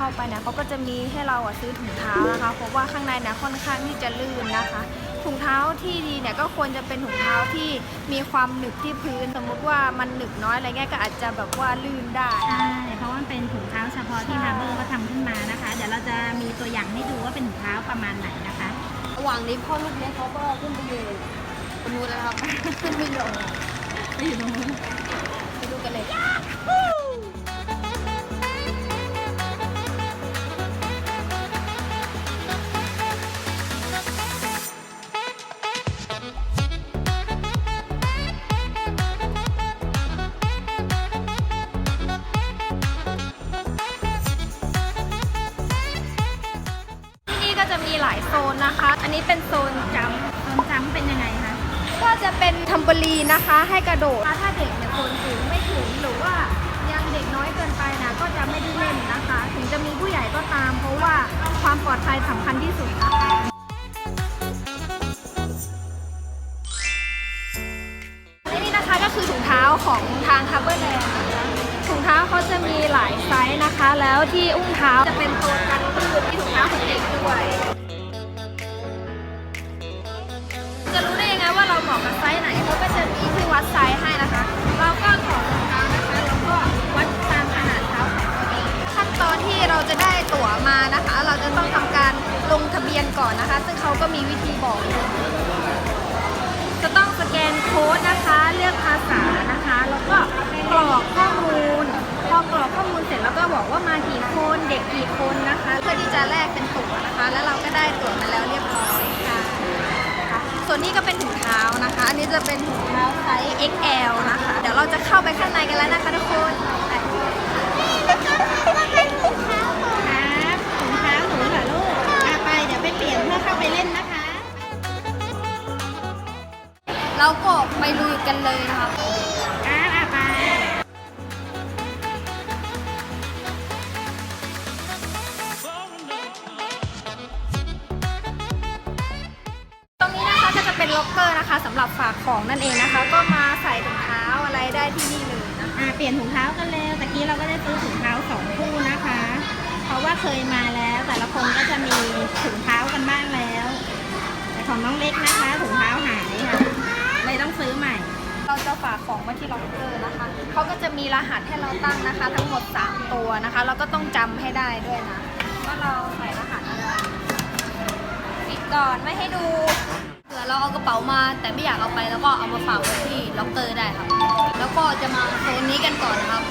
เข้าไปเนี่ยเขาก็จะมีให้เราอะซื้อถุงเท้านะคะเพราะว่าข้างในเนี่ยค่อนข้างที่จะลื่นนะคะถุงเท้าที่ดีเนี่ยก็ควรจะเป็นถุงเท้าที่มีความหนึบที่พื้น สมมุติว่ามันหนึบน้อยอะไรเงี้ยก็อาจจะแบบว่าลื่นได้ ใช่เพราะว่ามันเป็นถุงเท้าเฉพาะที่ใช่ฮาร์เบอร์เขาทำขึ้นมานะคะ เดี๋ยวเราจะมีตัวอย่างให้ดูว่าเป็นถุงเท้าประมาณไหนนะคะ ระหว่างนี้พ่อลูกเนี้ยเขาก็ขึ้นไปอยู่บนนู้นแล้วครับ ขึ้นไปลงไปอยู่ตรงนู้นไปดูกันเลย นะคะให้กระโดด ถ้าเด็กเนี่ยคนสูงไม่ถึงหรือว่ายังเด็กน้อยเกินไปนะก็จะไม่ได้เล่นนะคะ ถึงจะมีผู้ใหญ่ก็ตาม เพราะว่าความปลอดภัยสำคัญที่สุดนะคะและนี่นะคะก็คือถุงเท้าของทางฮาร์เบอร์แลนด์นะคะถุงเท้าเขาจะมีหลายไซส์นะคะ แล้วที่อุ้งเท้า นะคะ เราจะต้องทำการลงทะเบียนก่อนนะคะ ซึ่งเขาก็มีวิธีบอกอยู่จะต้องสแกนโค้ดนะคะ เลือกภาษานะคะ แล้วก็กรอกข้อมูล พอกรอกข้อมูลเสร็จแล้วก็บอกว่ามากี่คนเด็กกี่คนนะคะ เพื่อที่จะแลกเป็นตั๋วนะคะ แล้วเราก็ได้ตั๋วมาแล้วเรียบร้อยค่ะ ส่วนนี้ก็เป็นถุงเท้านะคะ อันนี้จะเป็นถุงเท้าไซส์ XL นะคะ เดี๋ยวเราจะเข้าไปข้างในกันแล้วนะคะทุกคน เราก็ไปลุยกันเลยนะคะครับอะไปตรงนี้นะคะก็จะเป็นล็อกเกอร์นะคะสำหรับฝากของนั่นเองนะคะ ก็มาใส่ถุงเท้าอะไรได้ที่นี่เลยนะคะอะเปลี่ยนถุงเท้ากันเร็วตะกี้เราก็ได้ซื้อถุงเท้าสองคู่นะคะ เพราะว่าเคยมาแล้วแต่ละคนก็จะมีถุงเท้ากันบ้างแล้ว แต่ของน้องเล็กนะคะถุงเท้าหายค่ะ เลยต้องซื้อใหม่ เราจะฝากของไว้ที่ล็อกเกอร์นะคะ เขาก็จะมีรหัสให้เราตั้งนะคะ ทั้งหมด 3 ตัวนะคะ เราก็ต้องจำให้ได้ด้วยนะ ว่าเราใส่รหัสอะไรปิดก่อนไม่ให้ดูเผื่อเราเอากระเป๋ามา แต่ไม่อยากเอาไปแล้วก็เอามาฝากไว้ที่ล็อกเกอร์ได้ครับ แล้วก็จะมาโซนนี้กันก่อนนะครับ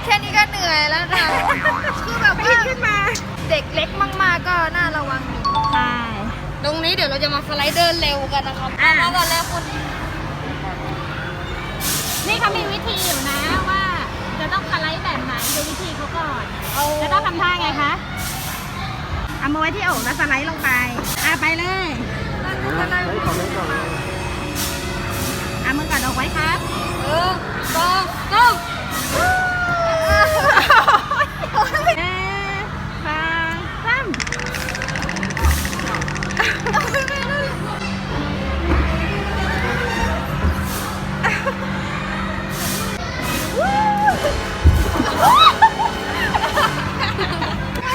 แรกแค่นี้ก็เหนื่อยแล้วนะคือแบบปีว่านขึ้นมาเด็กเล็กมากๆก็น่าระวังอยู่ใช่ตรงนี้เดี๋ยวเราจะมาสไลเดอร์เร็วกันนะครับอะ มาก่อนแล้วคุณนี่เขามีวิธีอยู่นะว่า จะต้องสไลด์แบบไหนดูวิธีเขาก่อน เอาจะต้องทำท่าไงคะเอามือไว้ที่อกแล้วสไลด์ลงไป อะไปเลยนั่นนั่นนั่นเอามือกอดอกไว้ครับ เออสองสาม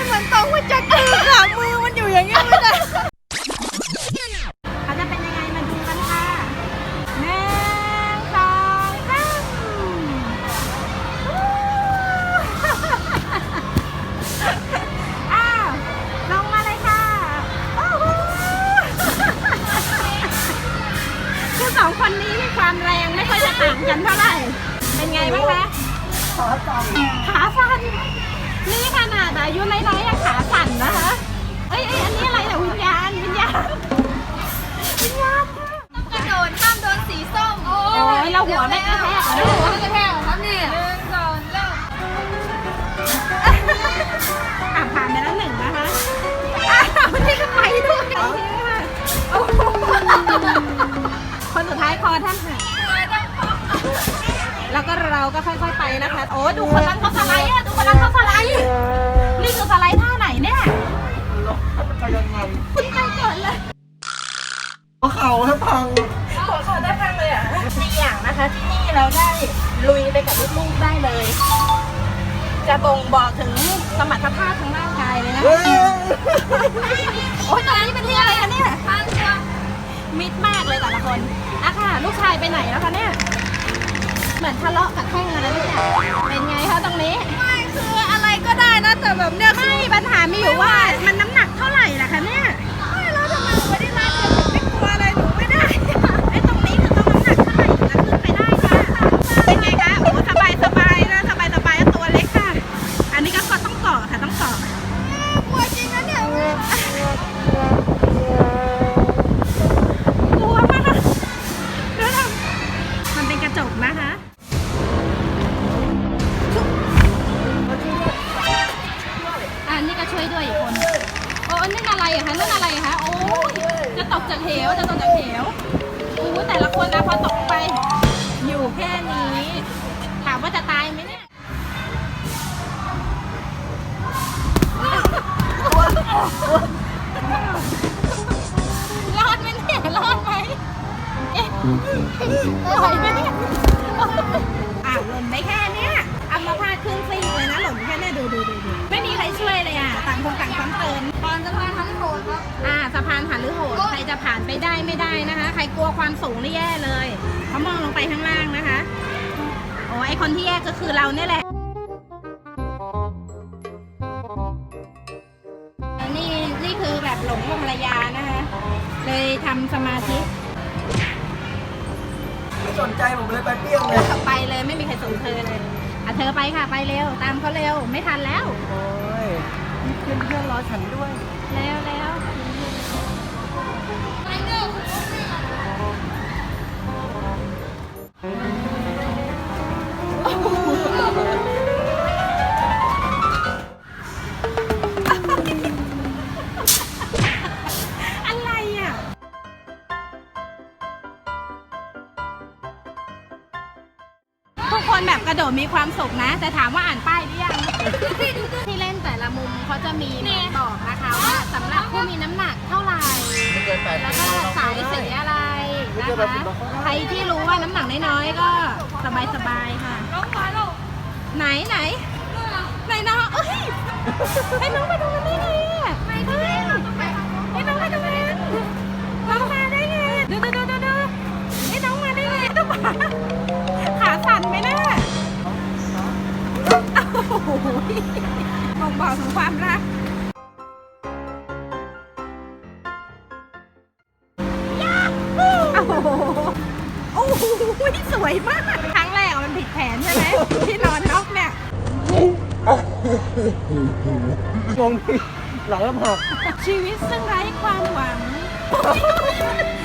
เหมือนตรงมาจะกือขามือ ดูคนนั้นเขาสไลด์อะดูคนนั้นเขาสไลด์ นี่คือสไลด์ท่าไหนเนี่ยไปก่อนเลยเขาให้พังหัวเขาได้พังเลยอะดีอย่างนะคะที่นี่เราได้ลุยไปกับลูกๆได้เลย จะบ่งบอกถึงสมรรถภาพทางร่างกายเลยนะเฮ้ยโอ้ยตอนนี้เป็นที่อะไรคะเนี่ยข้างตัวมิดมากเลยแต่ละคนอะค่ะ ลูกชายไปไหนแล้วคะเนี่ย เหมือนทะเลาะกับแข้งอะไรเนี่ยเป็นไงคะตรงนี้ ไม่คืออะไรก็ได้นะแต่แบบเนี้ยคือไม่ปัญหามีอยู่ว่ามันน้ำหนักเท่าไหร่ล่ะคะเนี่ย นี่คือแบบหลงภรรยานะคะ เลยทำสมาธิไม่สนใจผมเลยไปเปรี้ยงเลยไปเลยไม่มีใครสนเธอเลยอะเธอไปค่ะไปเร็ว ตามเขาเร็วไม่ทันแล้ว โอ้ยมีเพื่อนเพื่อนๆรอฉันด้วย แล้วแล้ว ความสุขนะ แต่ถามว่าอ่านป้ายหรือยัง ที่เล่นแต่ละมุมเขาจะมีเหมือนบอกนะคะว่าสำหรับผู้มีน้ำหนักเท่าไหร่ ไม่เกินแปดแล้วก็สายสีอะไรนะคะใครที่รู้ว่าน้ำหนักน้อยๆก็สบายๆค่ะ ไหนไหนไหนน้องเอ้ยให้น้องไปตรงนั้นได้ไงอะไม่ได้ บอกบอกถึงความรักโอ้โหโอ้โหสวยมาก ครั้งแรกอะมันผิดแผนใช่ไหมที่นอนน็อกเนี่ยงงที่หลังแล้วพอชีวิตซึ่งไร้ความหวัง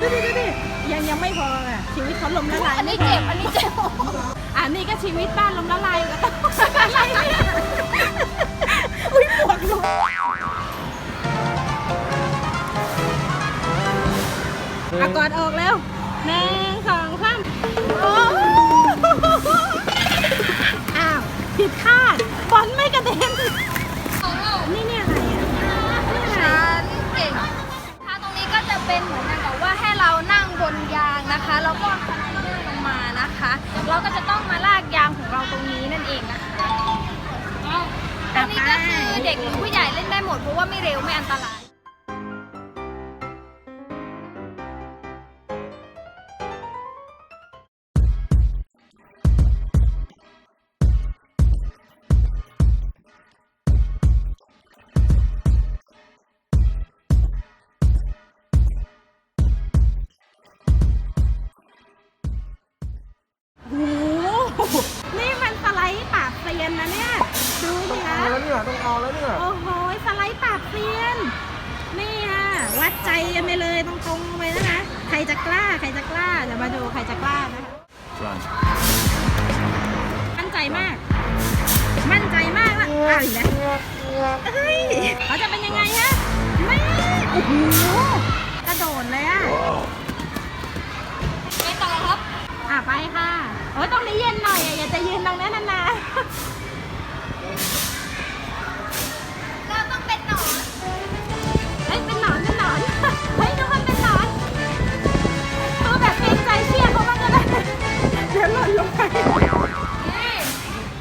ดูดิดูดิยังยังไม่พออะชีวิตเขาลมละลายอันนี้เจ็บอันนี้เจ็บ นนี้ก็ชีวิตบ้านล้มละลายก็ต้องอะไรเนี่ยอุ้ยปวดหัวอากอดออกแล้วหนึ่งสองสามโอ้อ้าว ผิดคาดบอลไม่กระเด็นของเรานี่เนี่ยอะไรอะนี่อะไรฉันเก่งถ้าตรงนี้ก็จะเป็นเหมือนกันกับว่าให้เรานั่งบนยางนะคะ แล้วก็สไลเดอร์ลงมานะคะ เราก็จะต้องมาลากยางของเราตรงนี้นั่นเองนะคะตรงนี้ก็คือเด็กหรือผู้ใหญ่เล่นได้หมดเพราะว่าไม่เร็วไม่อันตราย เอาแล้วเนี่ยต้องเอาแล้วเนี่ยโอ้โหสไลด์ปากเซียนนี่ค่ะวัดใจกันไปเลยตรงๆไปนะคะ ใครจะกล้าใครจะกล้าเดี๋ยวมาดูใครจะกล้านะคะมั่นใจมาก มั่นใจมากว่าอ้าวอีกแล้วเฮ้ยเขาจะเป็นยังไงฮะแม่โอ้โหกระโดดเลยอะไปต่อครับอะไปค่ะโอ้ยตรงนี้เย็นหน่อยอะอย่าจะยืนตรงนั้นนานเเดี๋ยวหล่นลงไปนี่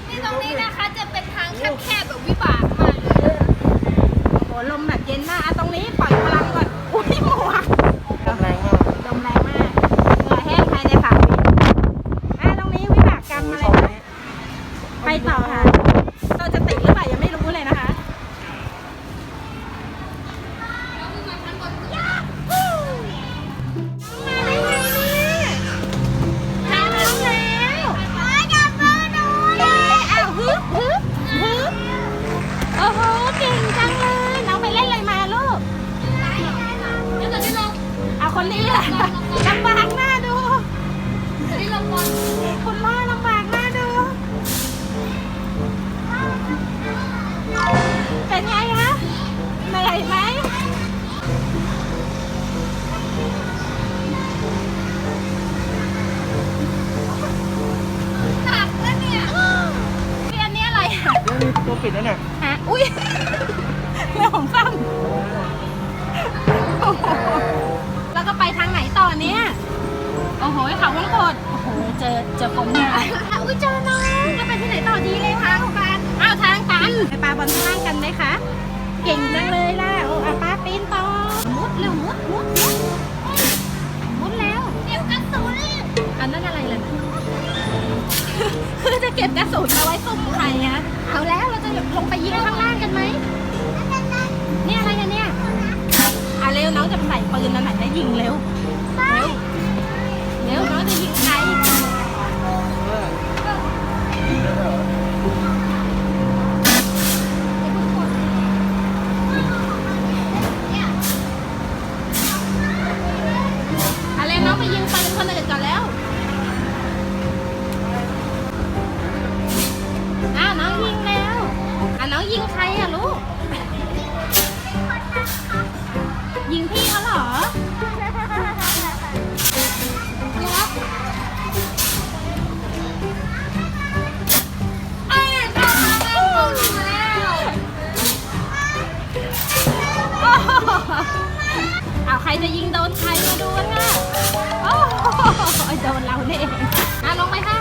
นี่ตรงนี้นะคะจะเป็นทางแคบๆแบบวิบากมากเลยโอ้โหลมแบบเย็นมากอะตรงนี้ปล่อยพลังก่อน อุ้ยหมวกแรงมากลมแรงมากเหงื่อแห้งภายในสามวิอะตรงนี้วิบากกรรมอะไรนะไปต่อ อเจอคนงานอุ้ยเจอน้องจะไปที่ไหนต่อดีเลยคะคุณปานอ้าวทางตันไปปาบอลข้างกันไหมคะ เก่งจังเลยล่ะโอ้อาป้าปีนต่อ มุดเร็วมุดมุดมุดมุดแล้วเดี๋ยวกระสุนอันนั้นอะไรล่ะคือจะเก็บกระสุนเอาไว้ซุ่มใครฮะเอาแล้วเราจะลงไปยิงข้างล่างกันไหมเนี่ยอะไรกันเนี่ยอะเร็วน้องจะใส่ปืนแล้วไหนจะยิงเร็วเร็วเร็วน้องจะยิงใคร อะไรน้องไปยิงปืนคนอื่นก่อนแล้วอ้าวน้องยิงแล้วอะน้องยิงใครอะลูก เอาใครจะยิงโดนใครมาดูกันค่ะ โอ้โหโดนเราเนี่ยเองอะลงไปค่ะ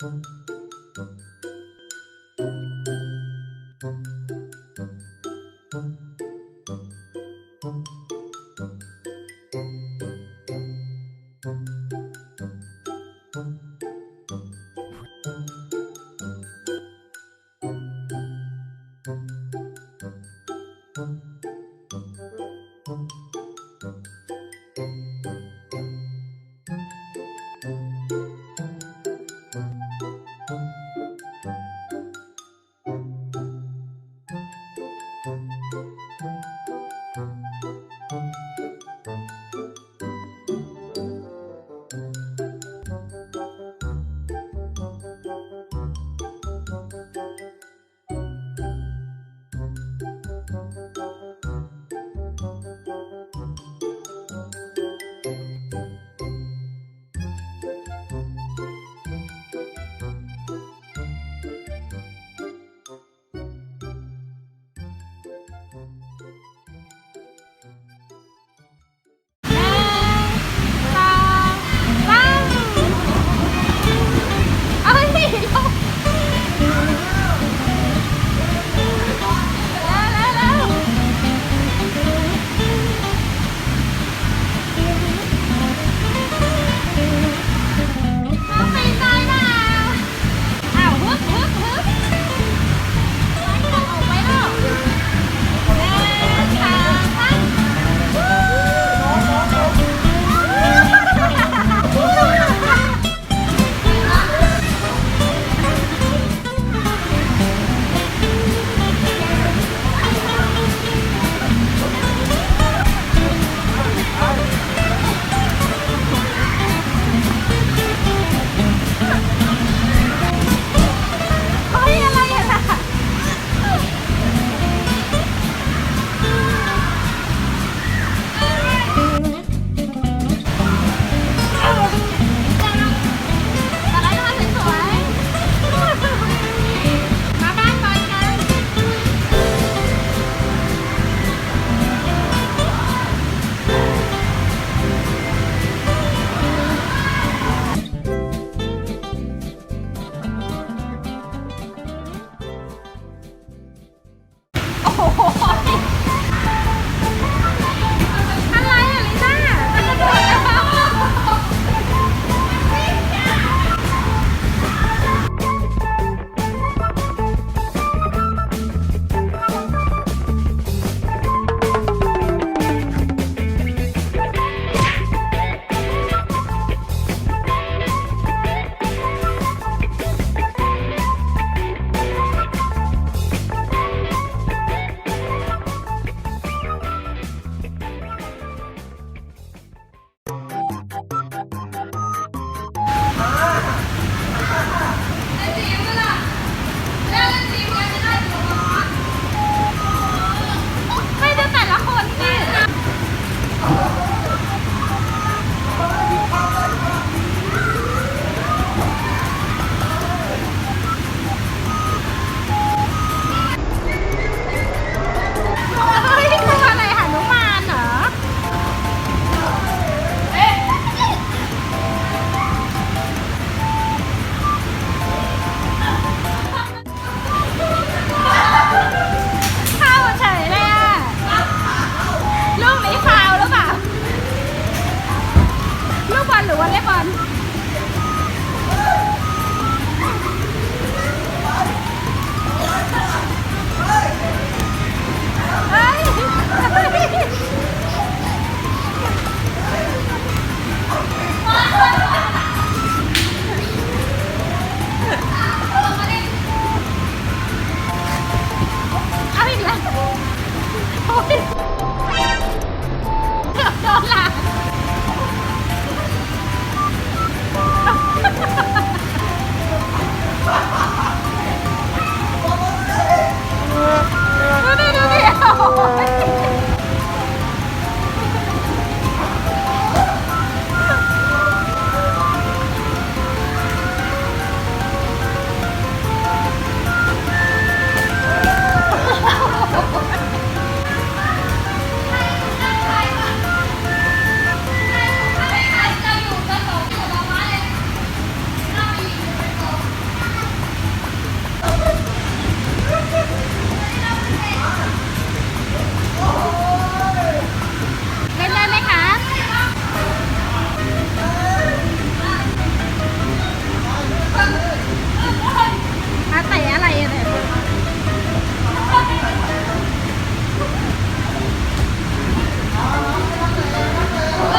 Música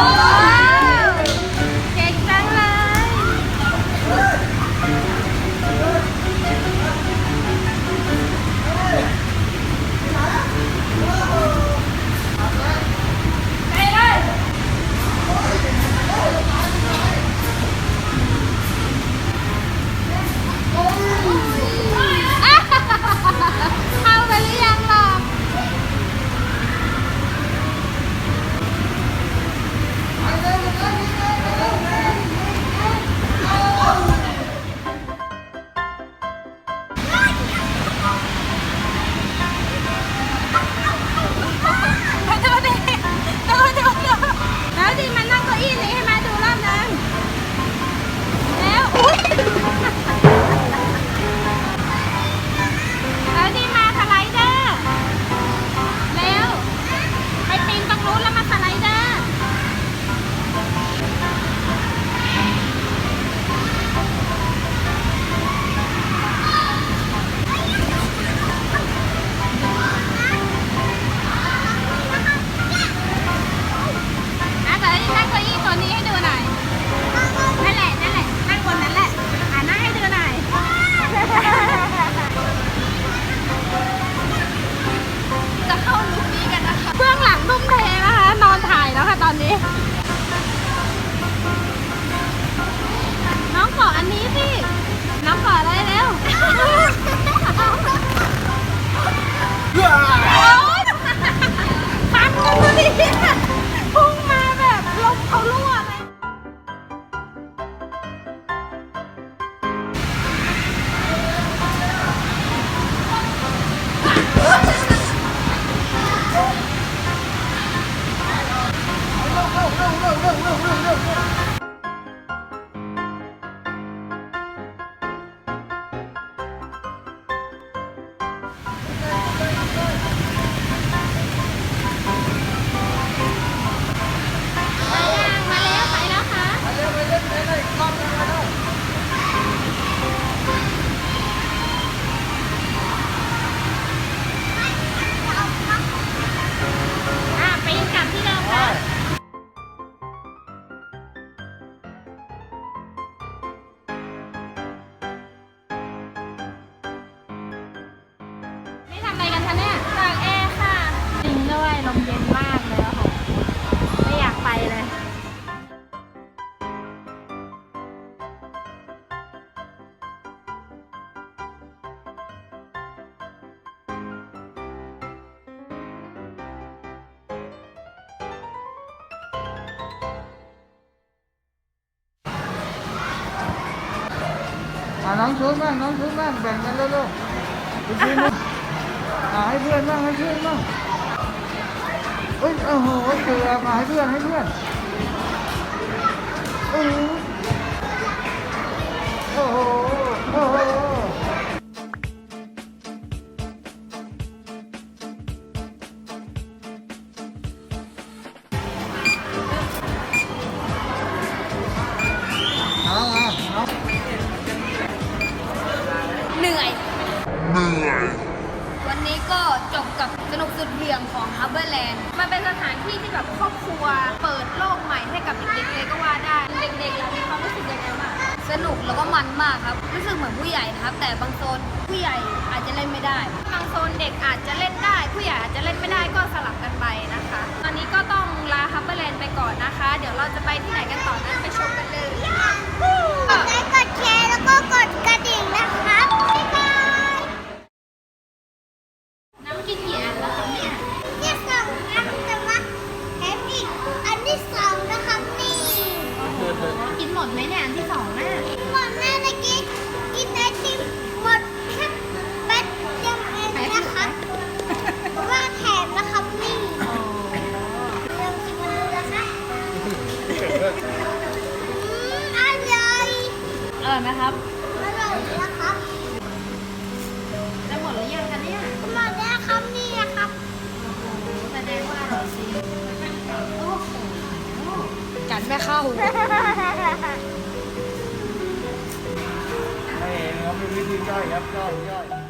Oh! มา บ้างน้องชุดบ้างแบ่งกันแล้วลูกทีนึงอ่าให้เพื่อนบ้างให้เพื่อนบ้างเอ้ยโอ้โหเสือมาให้เพื่อนให้เพื่อนโอ้โหโอ้โห วันนี้ก็จบกับสนุกสุดเหวี่ยงของ h a r b o r l a n d มันเป็นสถานที่ที่แบบครอบครัว เปิดโลกใหม่ให้กับเด็กๆเลยก็ว่าได้ เด็กๆเรามีความรู้สึกยังไงบ้างสนุกแล้วก็มันมากครับ รู้สึกเหมือนผู้ใหญ่นะครับ แต่บางโซนผู้ใหญ่อาจจะเล่นไม่ได้ บางโซนเด็กอาจจะเล่นได้ ผู้ใหญ่อาจจะเล่นไม่ได้ก็สลับกันไปนะคะ ตอนนี้ก็ต้องลา h a r b o r l a n d ไปก่อนนะคะ เดี๋ยวเราจะไปที่ไหนกันต่อนั้นไปชมกันเลยกดไลค์กดแชร์แล้วก็กดกระ อร่อยไหมครับอร่อยนะครับจะหมดหรือยังคะเนี่ยหมดแล้วครับนี่นะครับแสดงว่าอร่อยจริงโอ้โหกัดไม่เข้าไม่เห็นเขามีวิธีย่อยครับย่อยย่อย